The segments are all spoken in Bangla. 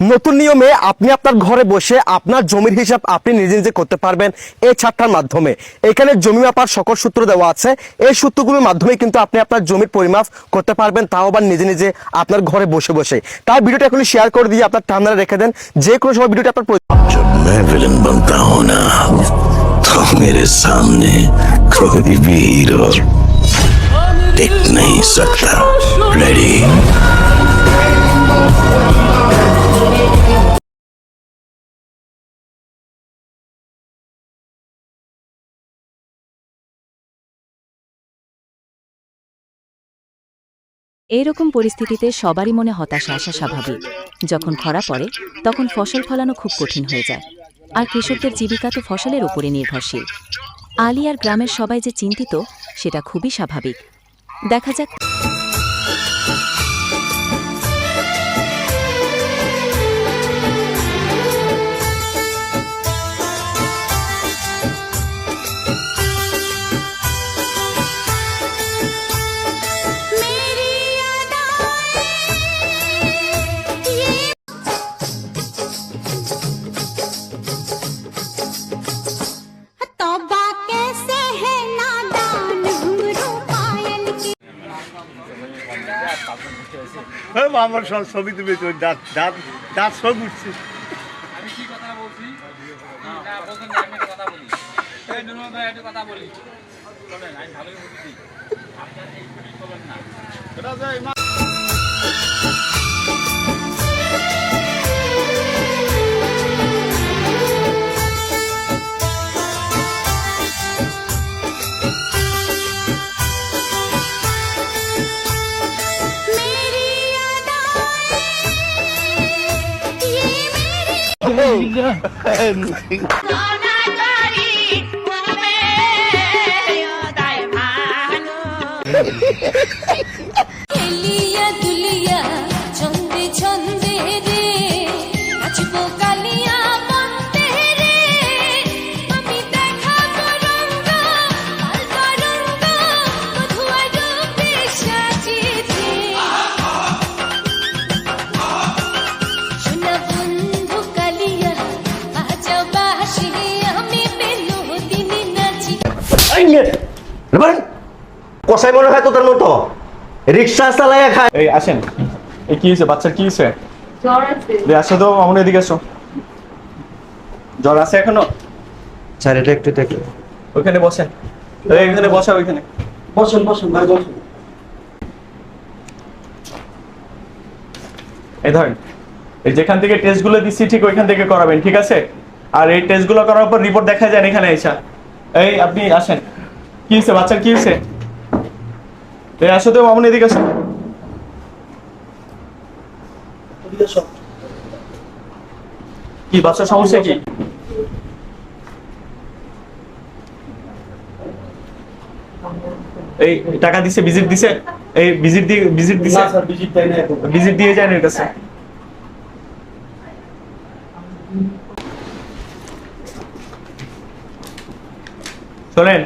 নতুন নিয়মে আপনি আপনার ঘরে বসে আপনার জমির হিসাব আপনি নিজে নিজে করতে পারবেন এই ছাড়টার মাধ্যমে এখানে জমি মাপার সকল সূত্র দেওয়া আছে এই সূত্রগুলোর মাধ্যমে কিন্তু আপনি আপনার জমির পরিমাপ করতে পারবেন তাও আবার নিজে নিজে আপনার ঘরে বসে বসে তাই ভিডিওটা এখন শেয়ার করে দিয়ে আপনার টার্মিনালে রেখে দেন যে কোনো সময় ভিডিওটা আপনার প্রয়োজন जब मैं विलन बनता हूं ना तो मेरे सामने कोई भी हीरो टिक नहीं सकता रेडी এইরকম পরিস্থিতিতে সবারই মনে হতাশা আসা স্বাভাবিক। যখন খরা পড়ে, তখন ফসল ফলানো খুব কঠিন হয়ে যায়। আর কৃষকদের জীবিকা তো ফসলের উপরে নির্ভরশীল। আলী আর গ্রামের সবাই যে চিন্তিত, সেটা খুবই স্বাভাবিক। দেখা যাক। আমার সব ছবি তুমি দাঁত দাঁত দাঁত সব উঠছে। আমি কি কথা বলছি? না বলছেন আমি কথা বলি। এই নুরুল ভাই একটা কথা বলি। শোনেন আমি ভালোই বলছি। আপনার এই ছবি না। मेरी কষাই মনে হয় তোদের মতো। রিক্সা চালায় খায়। এই আসেন। এই কি হয়েছে বাচ্চার কি হয়েছে জ্বর আছে। আসো তো আমার এদিকে আসো। জ্বর আছে এখনও? স্যার এটা একটু দেখে। ওইখানে বসেন এখানে বসা ওইখানে। বসুন বসুন ভাই বসুন। এই ধরেন এই যেখান থেকে টেস্টগুলো দিচ্ছি ঠিক ওইখান থেকে করাবেন ঠিক আছে? আর এই টেস্টগুলো করার পর রিপোর্ট দেখা যায় এখানে এসা। এই আপনি আসেন। কি হয়েছে বাচ্চার কি হয়েছে এই আসো তো মামুন এদিকে আসো। কি বাচ্চার সমস্যা কি? এই টাকা দিছে ভিজিট দিছে? এই ভিজিট দিয়ে ভিজিট দিছে? ভিজিট দিয়ে যান এর কাছে শোনেন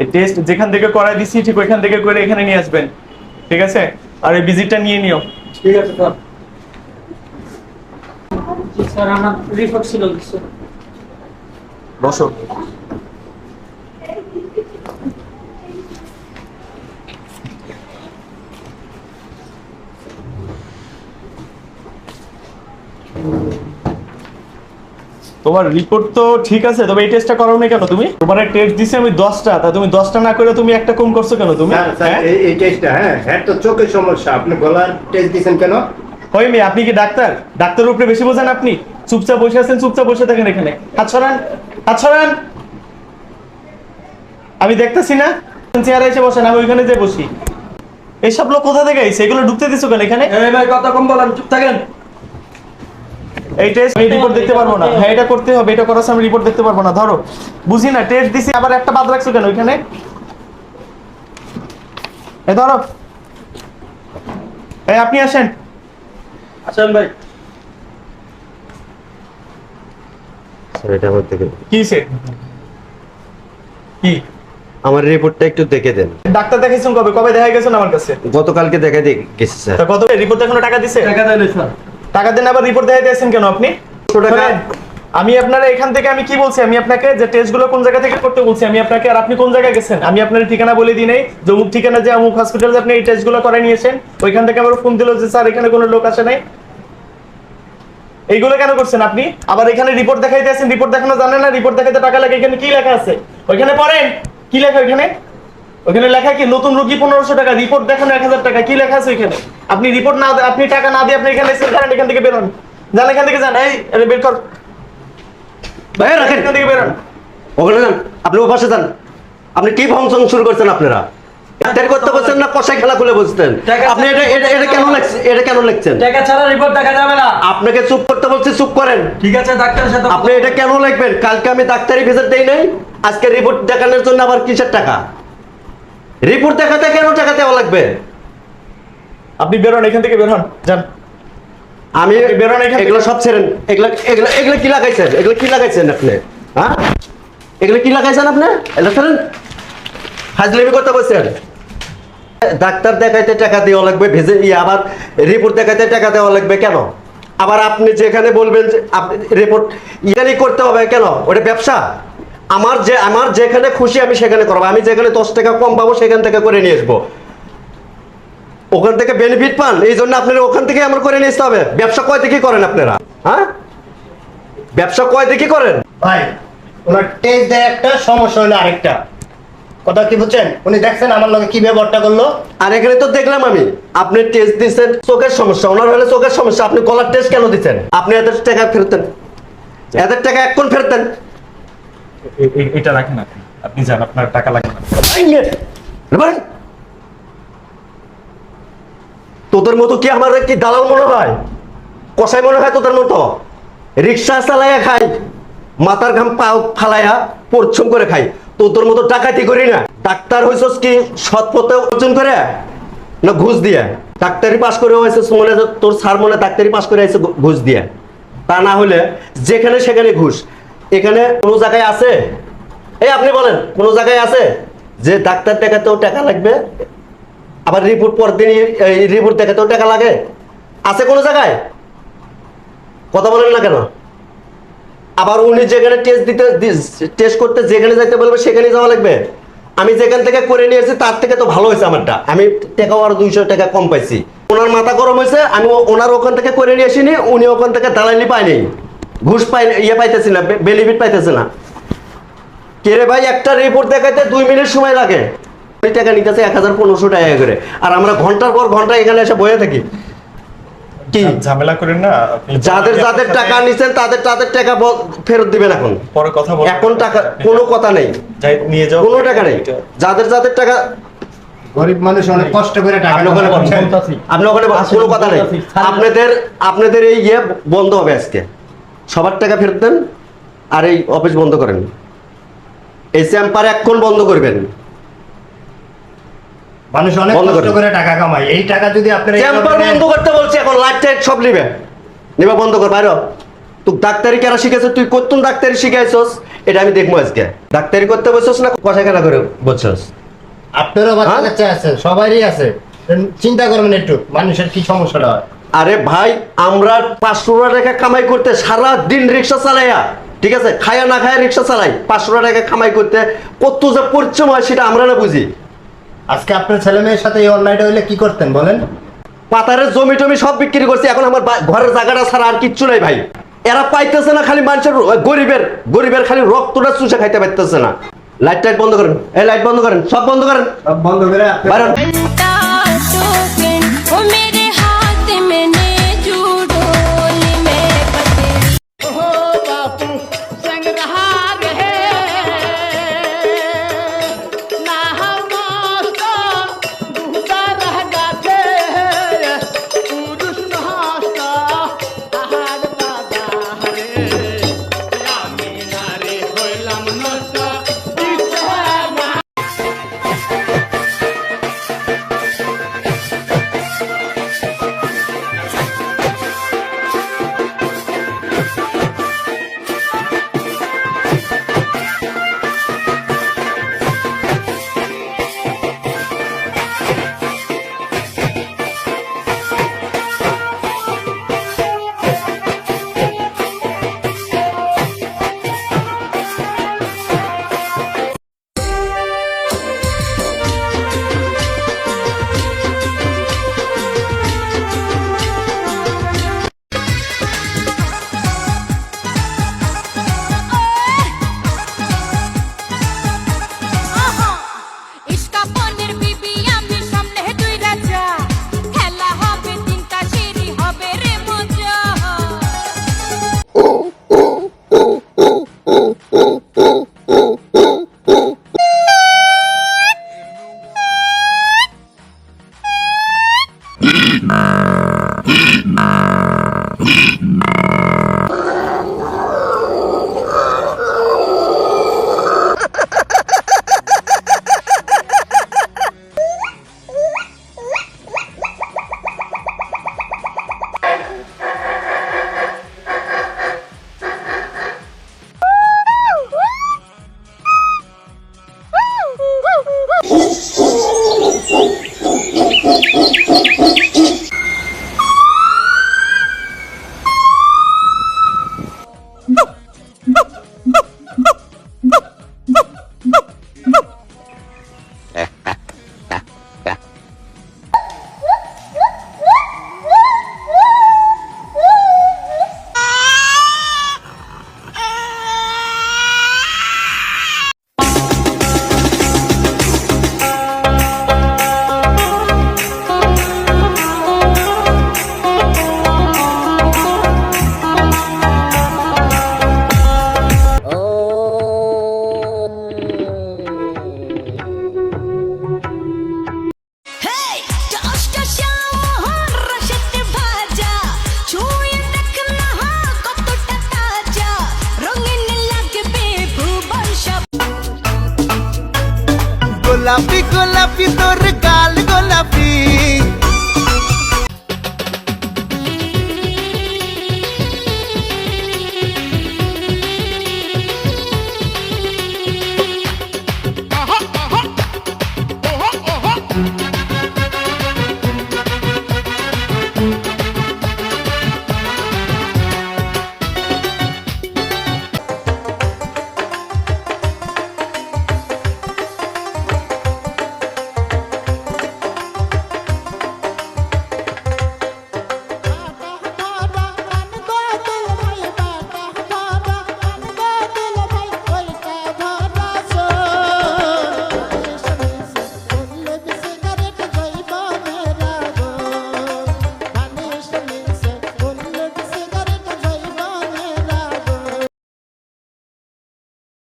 এই টেস্ট যেখান থেকে করাই দিছি ঠিক ওইখান থেকে করে এখানে নিয়ে আসবেন। ঠিক আছে? আর এই ভিজিটটা নিয়ে নিও। ঠিক আছে স্যার। স্যার আমার রিপোর্ট ছিল স্যার। বসো। তোমার রিপোর্ট তো ঠিক আছে তবে এই টেস্টটা করাও না কেন তুমি? তোমার টেস্ট দিছে আমি দশটা তা তুমি দশটা না করে তুমি একটা কম করছ কেন তুমি? হ্যাঁ? এই- এই টেস্টটা হ্যাঁ হ্যাঁ তো চোখের সমস্যা আপনি গলার টেস্ট দিয়েছেন কেন? ওই মেয়ে আপনি কি ডাক্তার? ডাক্তারের উপরে বেশি বোঝেন আপনি? চুপচাপ বসে আছেন চুপচাপ বসে থাকেন এখানে। হাত ছড়ান হাত ছড়ান আমি দেখতেছি না। চেয়ারে এসে বসেন আমি ওইখানে যে বসি। এইসব লোক কোথা থেকে আইছে? এগুলো ঢুকতে দিছো কেন এখানে? এই ভাই কথা কম বলেন চুপ থাকেন। এই টেস্ট আমি রিপোর্ট দেখতে পারব না। হ্যাঁ এটা করতে হবে এটা করার সময় রিপোর্ট দেখতে পারব না। ধরো বুঝি না টেস্ট দিছি আবার একটা বাদ রাখছো কেন ওইখানে? এ ধরো। এই আপনি আসেন। আসেন ভাই। স্যার এটা আমার দেখে কি হইছে? কি? আমার রিপোর্টটা একটু দেখে দেন। ডাক্তার দেখাইছেন কবে? কবে দেখা গেছেন আমার কাছে? গতকালকে দেখা দিয়ে গেছি স্যার। তা কত রিপোর্ট এখনও টাকা দিছে? টাকা দেন স্যার। টাকা দেন আবার রিপোর্ট দেখাই দিয়েছেন কেন আপনি? আমি আপনার এখান থেকে আমি কি বলছি? আমি আপনাকে যে টেস্টগুলো কোন জায়গা থেকে করতে বলছি আমি আপনাকে আর আপনি কোন জায়গায় গেছেন? আমি আপনার ঠিকানা বলে দিই নাই। যে অমুক ঠিকানা যে অমুক হসপিটালে আপনি এই টেস্টগুলো করে নিয়েছেন ওইখান থেকে আমার ফোন দিল যে স্যার এখানে কোনো লোক আসে নাই। এইগুলো কেন করছেন আপনি? আবার এখানে রিপোর্ট দেখাইতে দিয়েছেন রিপোর্ট দেখানো জানেন না রিপোর্ট দেখাতে টাকা লাগে এখানে কি লেখা আছে? ওইখানে পড়েন। কি লেখা ওইখানে? ওইখানে লেখা কি নতুন রোগী পনেরোশো টাকা রিপোর্ট দেখানো এক হাজার টাকা। কি লেখা আছে ওইখানে? আপনি রিপোর্ট না আপনি টাকা না দিয়ে আপনি এখানে এসে দাঁড়ান এখান থেকে বেরোন। যান এখান থেকে যান এই বের কর। ভাই রাখেন। এখান থেকে বেরোন। ওখানে যান আপনি ও পাশে যান। আপনি কি ফাংশন শুরু করছেন আপনারা? ডাক্তারি করতে বলছেন না কষাই খেলা খুলে বসছেন? টাকা- আপনি এটা এটা এটা কেন লাগছে এটা কেন লিখছেন টাকা ছাড়া রিপোর্ট দেখা যাবে না। আপনাকে চুপ করতে বলছি চুপ করেন। ঠিক আছে ডাক্তারের সাথে আপনি এটা কেন লিখবেন কালকে আমি ডাক্তারি ভিজিট দেই নাই আজকে রিপোর্ট দেখানোর জন্য আবার কিসের টাকা? রিপোর্ট দেখাতে কেন টাকা দেওয়া লাগবে? আপনি বেরোন এখান থেকে বেরোন যান। আমি বেরোন এখান। এগুলো সব ছেড়েন। এগুলো এগুলো এগুলো কি লাগাইছেন? এগুলো কি লাগাইছেন আপনি? হ্যাঁ? এগুলো কি লাগাইছেন আপনি? এগুলো ছেড়েন। হাজলেমি করতে বলছেন। ডাক্তার দেখাইতে টাকা দেওয়া লাগবে ভেজে ইয়ে আবার রিপোর্ট দেখাইতে টাকা দেওয়া লাগবে কেন? আবার আপনি যেখানে বলবেন যে আপনি রিপোর্ট এখানেই করতে হবে কেন? ওটা ব্যবসা। আমার যে আমার যেখানে খুশি আমি সেখানে করব। আমি যেখানে দশ টাকা কম পাবো সেখান থেকে করে নিয়ে আসব। ওখান থেকে বেনিফিট পান এই জন্য আপনারা ওখান থেকে আমার করে নিতে হবে। ব্যবসা কয় থেকে করেন আপনারা? হ্যাঁ? ব্যবসা কয় থেকে করেন? ভাই ওনার টেস্ট দেয় একটা সমস্যা হলো আরেকটা। কথা কি বুঝছেন? উনি দেখছেন আমার লগে কি ব্যবহারটা করল? আর এখানে তো দেখলাম আমি আপনি টেস্ট দিচ্ছেন চোখের সমস্যা। ওনার হলে চোখের সমস্যা আপনি গলার টেস্ট কেন দিচ্ছেন? আপনি এদের টাকা ফেরত দেন এদের টাকা এক কোন ফেরত দেন এটা রাখেন আপনি। আপনি যান আপনার টাকা লাগে না এবার তোদের মতো কি আমার কি দালাল মনে হয়? কষাই মনে হয় তোদের মতো? রিক্সা চালাইয়া খাই, মাথার ঘাম পাও ফালাইয়া পরিশ্রম করে খাই। তোদের মতো ডাকাতি করি না। ডাক্তার হইছস কি সৎ অর্জন করে? না ঘুষ দিয়ে? ডাক্তারি পাস করে হয়েছিস মনে তোর স্যার মনে ডাক্তারি পাস করে হয়েছে ঘুষ দিয়ে। তা না হলে যেখানে সেখানে ঘুষ। এখানে কোনো জায়গায় আছে? এই আপনি বলেন, কোনো জায়গায় আছে? যে ডাক্তার দেখাতেও টাকা লাগবে আবার রিপোর্ট পরদিন রিপোর্ট দেখাতেও টাকা লাগে। আছে কোনো জায়গায়? কথা বলেন না কেন? আবার উনি যেখানে টেস্ট দিতে টেস্ট করতে যেখানে যাইতে বলবে সেখানে যাওয়া লাগবে। আমি যেখান থেকে করে নিয়ে এসেছি, তার থেকে তো ভালো হয়েছে আমারটা। আমি টাকাও আরও দুইশো টাকা কম পাইছি। ওনার মাথা গরম হয়েছে, আমি ওনার ওখান থেকে করে নিয়ে আসিনি, উনি ওখান থেকে দালালি পায়নি। ঘুষ পাই ইয়ে পাইতেছি না বেনিফিট পাইতেছে না। কে রে ভাই, একটা রিপোর্ট দেখাইতে দুই মিনিট সময় লাগে। ওই টাকা নিতেছে এক হাজার পনেরোশো টাকা করে। আর আমরা ঘণ্টার পর ঘণ্টা এখানে এসে বয়ে থাকি। কি? ঝামেলা করেন না যাদের যাদের টাকা নিছেন তাদের তাদের টাকা ফেরত দিবেন এখন। পরে কথা বলব। এখন টাকা কোনো কথা নেই। নিয়ে যাও। কোনো টাকা নেই। যাদের যাদের টাকা গরিব মানুষ অনেক কষ্ট করে টাকা ওখানে আপনি ওখানে কোনো কথা নেই। আপনাদের আপনাদের এই ইয়ে বন্ধ হবে আজকে। সবার টাকা ফেরত দেন আর এই অফিস বন্ধ করেন। এই চেম্বার এক্ষণ বন্ধ করবেন। মানুষ অনেক কষ্ট করে টাকা কামায়। এই টাকা যদি আপনারা চেম্বার বন্ধ করতে বলছি এখন লাইট টাইট সব নিবে। নিবে বন্ধ কর বাইরে তুই ডাক্তারি কেন শিখেছিস তুই কতক্ষণ ডাক্তারি শিখাইছস? এটা আমি দেখব আজকে। ডাক্তারি করতে বসছস না কষা খেলা করে বলছস? আপনারও বাচ্চা হ্যাঁ? কাচ্চা আছে সবারই আছে। চিন্তা করবেন একটু মানুষের কি সমস্যাটা হয়? আরে ভাই আমরা পাঁচশো টাকা কামাই করতে সারা দিন রিক্সা চালাইয়া ঠিক আছে? খায়া না খায়া রিক্সা চালাই পাঁচশো টাকা কামাই করতে কত যে পরিশ্রম হয় সেটা আমরা না বুঝি। আজকে আপনার ছেলে মেয়ের সাথে এই অন্যায়টা হইলে কি করতেন বলেন পাতারের জমি টমি সব বিক্রি করছে এখন আমার বা- ঘরের জায়গাটা ছাড়া আর কিচ্ছু নাই ভাই এরা পাইতেছে না খালি মানুষের ওই গরিবের গরিবের খালি রক্তটা চুষে খাইতে পারতেছে না লাইট টাইট বন্ধ করেন এই লাইট বন্ধ করেন সব বন্ধ করেন সব বন্ধ করে আপনি- বাইরে হন। घंटा सेकंड वो मेरे